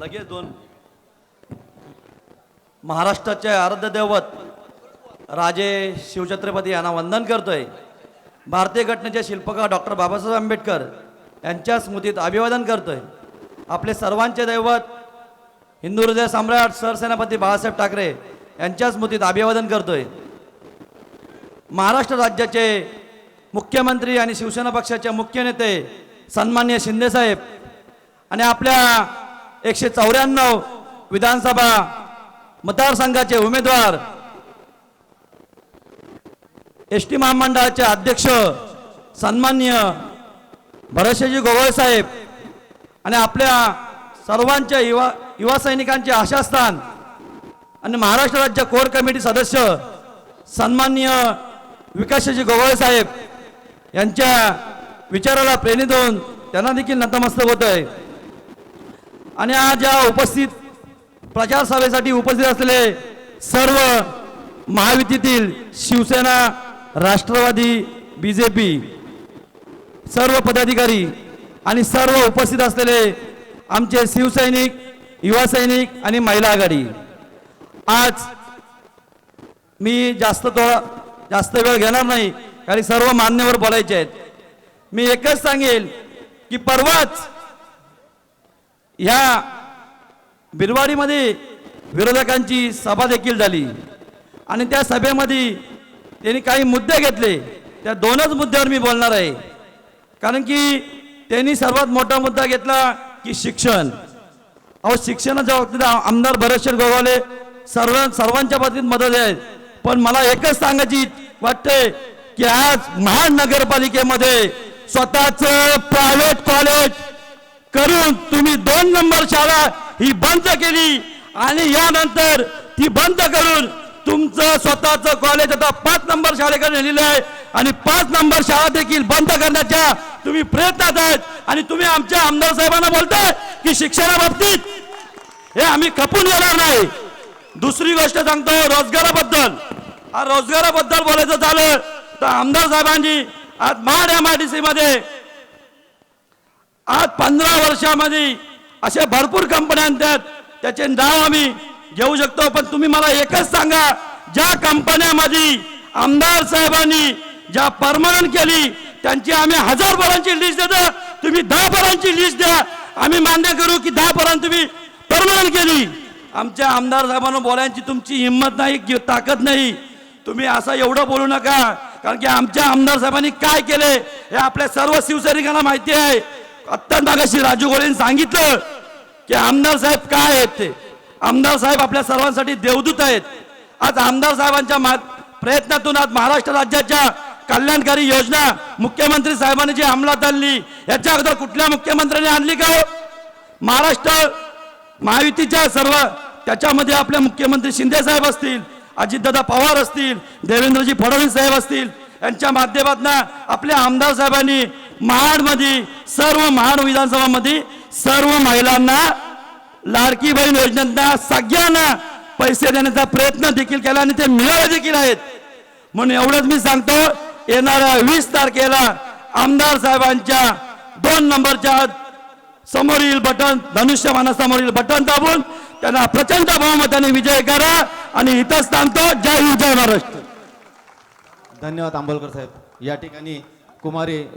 लगेच दोन. महाराष्ट्राचे आराध्य दैवत राजे शिवछत्रपती यांना वंदन करतोय. भारतीय घटनेचे शिल्पकार डॉक्टर बाबासाहेब आंबेडकर यांच्या स्मृतीत अभिवादन करतोय. आपले सर्वांचे दैवत हिंदू हृदय सम्राट सरसेनापती बाळासाहेब ठाकरे यांच्या स्मृतीत अभिवादन करतोय. महाराष्ट्र राज्याचे मुख्यमंत्री आणि शिवसेना पक्षाचे मुख्य नेते सन्मान्य शिंदेसाहेब आणि आपल्या एकशे चौऱ्याण्णव विधानसभा मतदारसंघाचे उमेदवार एस टी महामंडळाचे अध्यक्ष सन्मान्य भरतशेजी गोगोळे साहेब आणि आपल्या सर्वांच्या युवा युवा सैनिकांचे आशास्थान आणि महाराष्ट्र राज्य कोर कमिटी सदस्य सन्मान्य विकासजी गोगोळे साहेब यांच्या विचाराला प्रेरित होऊन त्यांना देखील नतमस्तक होत आहे आणि आज या उपस्थित प्रचार सभेसाठी उपस्थित असलेले सर्व महायुतीतील Shiv Sena Rashtrawadi B J P सर्व पदाधिकारी आणि सर्व उपस्थित असलेले आमचे शिवसैनिक युवा सैनिक आणि महिला आघाडी. आज मी जास्त थोडा जास्त वेळ घेणार नाही कारण सर्व मान्यवर बोलायचे आहेत. मी एकच सांगेल की परवाच ह्या बिरवाडीमध्ये विरोधकांची सभा देखील झाली. आणि त्या सभेमध्ये त्यांनी काही मुद्दे घेतले. त्या दोनच मुद्द्यावर मी बोलणार आहे. कारण की त्यांनी सर्वात मोठा मुद्दा घेतला की शिक्षण. अहो शिक्षणाच्या बाबतीत आमदार भरतशेठ गोगावले सर्व सर्वांच्या बाबतीत मदत आहे. पण मला एकच सांगायची वाटते की आज महानगरपालिकेमध्ये स्वतःच प्रायव्हेट कॉलेज करून तुम्ही दोन नंबर शाळा ही बंद केली आणि यानंतर ती बंद करून तुमचं स्वतःचं कॉलेज आता पाच नंबर शाळेकडे नेलेलं आहे. आणि पाच नंबर शाळा देखील बंद करण्याच्या तुम्ही प्रयत्नात आहात. आणि तुम्ही आमच्या आमदार साहेबांना बोलताय की शिक्षणाबाबतीत हे आम्ही खपून येणार नाही. दुसरी गोष्ट सांगतो रोजगाराबद्दल. हा रोजगाराबद्दल बोलायचं झालं तर आमदार साहेबांनी आज Mahad M I D C मध्ये आज पंधरा वर्षामध्ये अशा भरपूर कंपन्या आणतात. त्याचे नाव आम्ही घेऊ शकतो पण तुम्ही मला एकच सांगा ज्या कंपन्यामध्ये आमदार साहेबांनी ज्या परमनंट केली त्यांची आम्ही हजार पोरांची लिस्ट देतो. तुम्ही दहा पोरांची लिस्ट द्या. आम्ही मान्य करू की दहा पोरांनी तुम्ही परमनंट केली. आमच्या आमदार साहेबांना बोलायची तुमची हिंमत नाही ताकद नाही. तुम्ही असं एवढं बोलू नका. कारण की आमच्या आमदार साहेबांनी काय केले हे आपल्या सर्व शिवसैनिकांना माहिती आहे. अत्यंत मागाशी राजू गोळेंनी सांगितलं की आमदार साहेब काय आहेत ते? आमदार साहेब आपल्या सर्वांसाठी देवदूत आहेत. आज आमदार साहेबांच्या मा- प्रयत्नातून आज महाराष्ट्र राज्याच्या कल्याणकारी योजना मुख्यमंत्री साहेबांनी जी अंमलात आणली याच्या अगोदर कुठल्या मुख्यमंत्र्यांनी आणली का हो? महाराष्ट्र महायुतीच्या सर्व त्याच्यामध्ये आपले मुख्यमंत्री शिंदे साहेब असतील अजितदादा पवार असतील देवेंद्रजी फडणवीस साहेब असतील यांच्या माध्यमातून आपल्या आमदार साहेबांनी महाडमध्ये सर्व महाड विधानसभामध्ये सर्व महिलांना लाडकी बहीण योजनेतना सगळ्यांना पैसे देण्याचा प्रयत्न देखील केला आणि ते मिळाले देखील आहेत. म्हणून एवढंच मी सांगतो येणाऱ्या वीस तारखेला आमदार साहेबांच्या दोन नंबरच्या समोरील बटन धनुष्यमानासमोरील बटन दाबून त्यांना प्रचंड बहुमताने विजय करा आणि इथंच थांबतो. जय हिंद जय महाराष्ट्र. धन्यवाद आंबोलकर साहेब. या ठिकाणी कुमारी